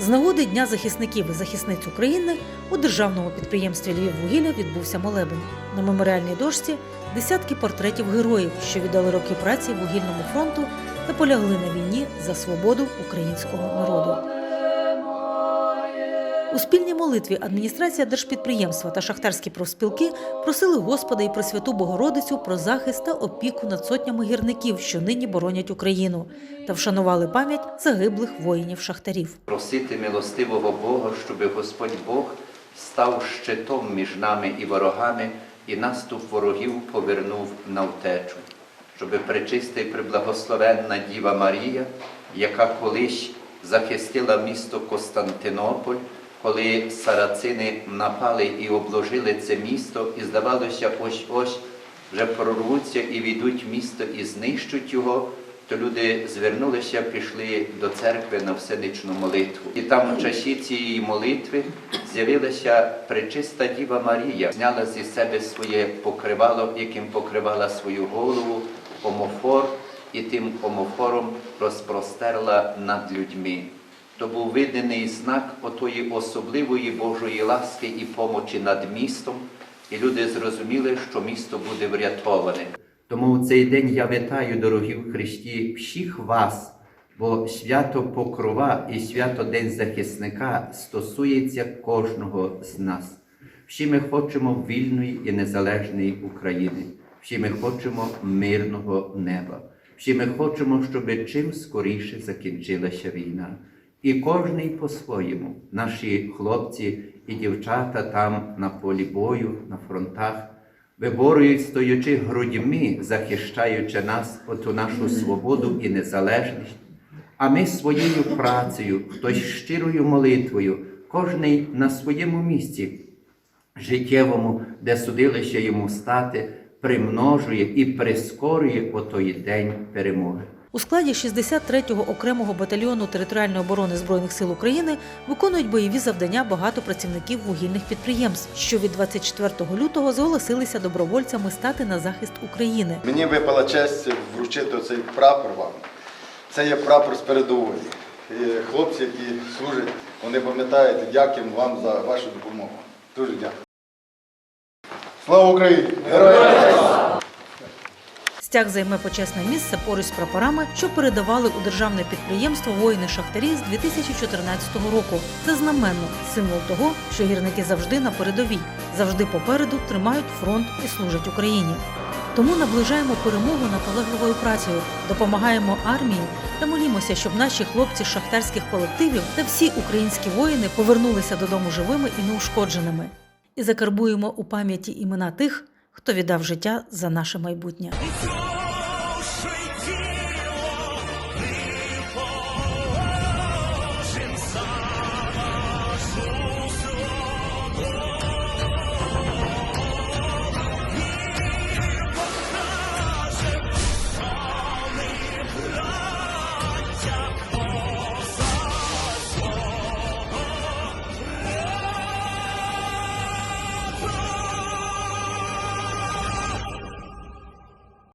З нагоди Дня захисників і захисниць України у державному підприємстві Львіввугілля відбувся молебень. На меморіальній дошці десятки портретів героїв, що віддали роки праці вугільному фронту та полягли на війні за свободу українського народу. У спільній молитві адміністрація держпідприємства та шахтарські профспілки просили Господа і Пресвяту Богородицю про захист та опіку над сотнями гірників, що нині боронять Україну, та вшанували пам'ять загиблих воїнів-шахтарів. просити милостивого Бога, щоб Господь Бог став щитом між нами і ворогами, і наступ ворогів повернув на втечу, щоб пречиста і приблагословенна Діва Марія, яка колись захистила місто Константинополь, коли сарацини напали і обложили це місто, і здавалося, ось ось вже прорвуться і війдуть в місто і знищать його, то люди звернулися, пішли до церкви на всеничну молитву. І там в часі цієї молитви з'явилася пречиста Діва Марія, зняла зі себе своє покривало, яким покривала свою голову, омофор, і тим омофором розпростерла над людьми. То був виданий знак отої особливої Божої ласки і помочі над містом, і люди зрозуміли, що місто буде врятоване. Тому в цей день я вітаю, дорогі в Христі, всіх вас, бо свято Покрова і свято День захисника стосується кожного з нас. Всі ми хочемо вільної і незалежної України. Всі ми хочемо мирного неба. Всі ми хочемо, щоб чим скоріше закінчилася війна. І кожний по-своєму, наші хлопці і дівчата там на полі бою, на фронтах, виборюють, стоячи грудьми, захищаючи нас, оту нашу свободу і незалежність. А ми своєю працею, хтось щирою молитвою, кожний на своєму місці, життєвому, де судилище йому стати, примножує і прискорює отой день перемоги. У складі 63-го окремого батальйону територіальної оборони збройних сил України виконують бойові завдання багато працівників вугільних підприємств, що від 24 лютого зголосилися добровольцями стати на захист України. Мені випала честь вручити цей прапор вам. Це є прапор з передової. Хлопці, які служать, вони пам'ятають, і дякуємо вам за вашу допомогу. Дуже дякую. Слава Україні! Героям! Стяг займе почесне місце поруч з прапорами, що передавали у державне підприємство воїни-шахтарі з 2014 року. Це знаменно, символ того, що гірники завжди на передовій, завжди попереду тримають фронт і служать Україні. Тому наближаємо перемогу наполегливою працею, допомагаємо армії та молімося, щоб наші хлопці з шахтарських колективів та всі українські воїни повернулися додому живими і неушкодженими. І закарбуємо у пам'яті імена тих, хто віддав життя за наше майбутнє.